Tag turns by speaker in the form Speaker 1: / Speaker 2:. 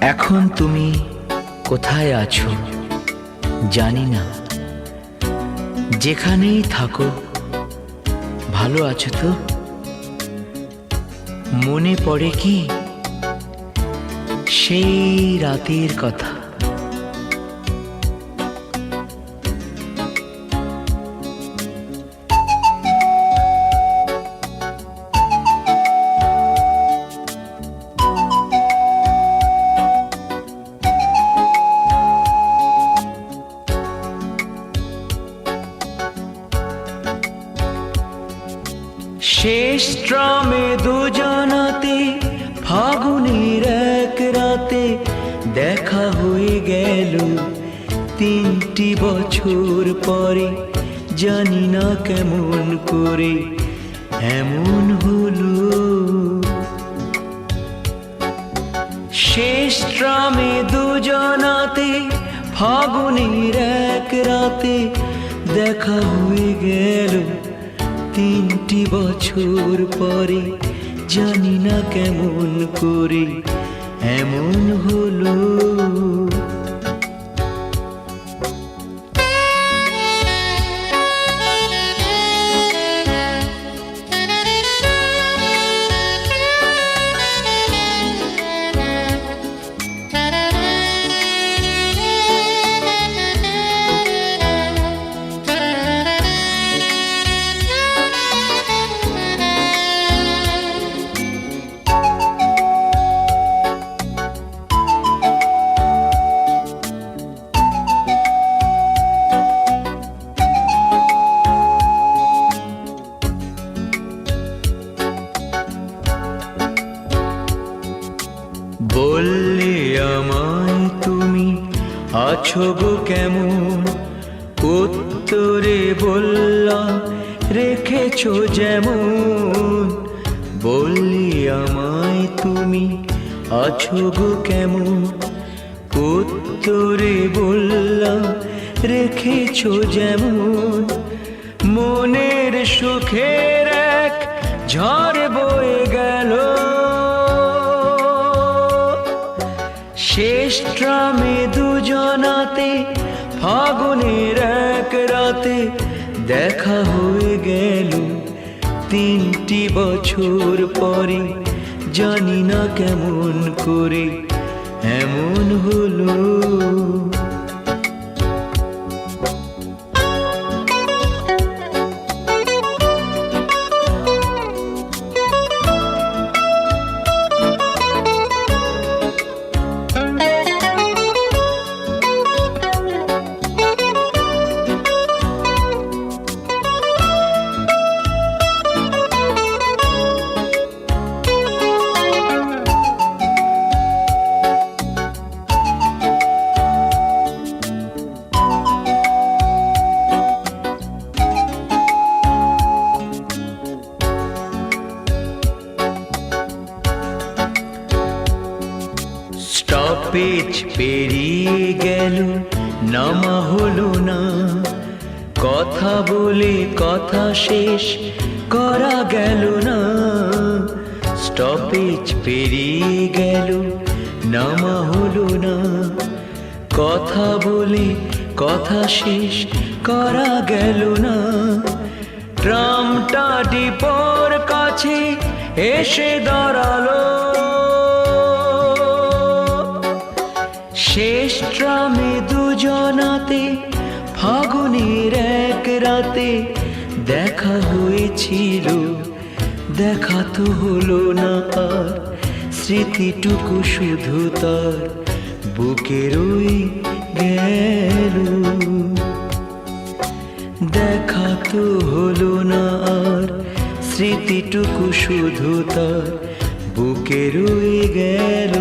Speaker 1: এখন তুমি কোথায় আছো? জানি না। যেখানেই থাকো, ভালো আছো তো? মনে পড়ে কি? সেই রাতের কথা। শেষ ট্রামে দুজনাতে, ফাগুনের এক রাতে দেখা হয়ে গেল। তিনটি বছর পরে, জানি না কেমন করে, এমন হলো। শেষ ট্রামে দুজনাতে, ফাগুনের এক রাতে দেখা হয়ে গেল। বছর পরে জানি না কেমন করে এমন হলো। আছো গো কেমন? উত্তরে বললাম, রেখেছো যেমন। বললি আমায় তুমি আছো গো কেমন? উত্তরে বললাম, রেখেছো যেমন। মনের সুখের এক ঝড় বয়ে ট্রামে দুজনাতে, ফাগুনের এক রাতে দেখা হয়ে গেল। তিনটি বছর পরে, জানি না কেমন করে, এমন হলো। স্টপেজ পেরিয়ে গেল, নামা হলো না। কথা বলে কথা শেষ করা গেল না। স্টপেজ পেরিয়ে গেল, নামা হলো না। কথা বলে কথা শেষ করা গেল না। ট্রামটা ডিপোর কাছে এসে দাঁড়াল। রাতে দেখা হয়েছিল, দেখা তো হলো না আর। স্মৃতিটুকু শুধু তার বুকে রয়ে গেল দেখা তো হলো না আর, স্মৃতিটুকু শুধু তার বুকে রয়ে গেল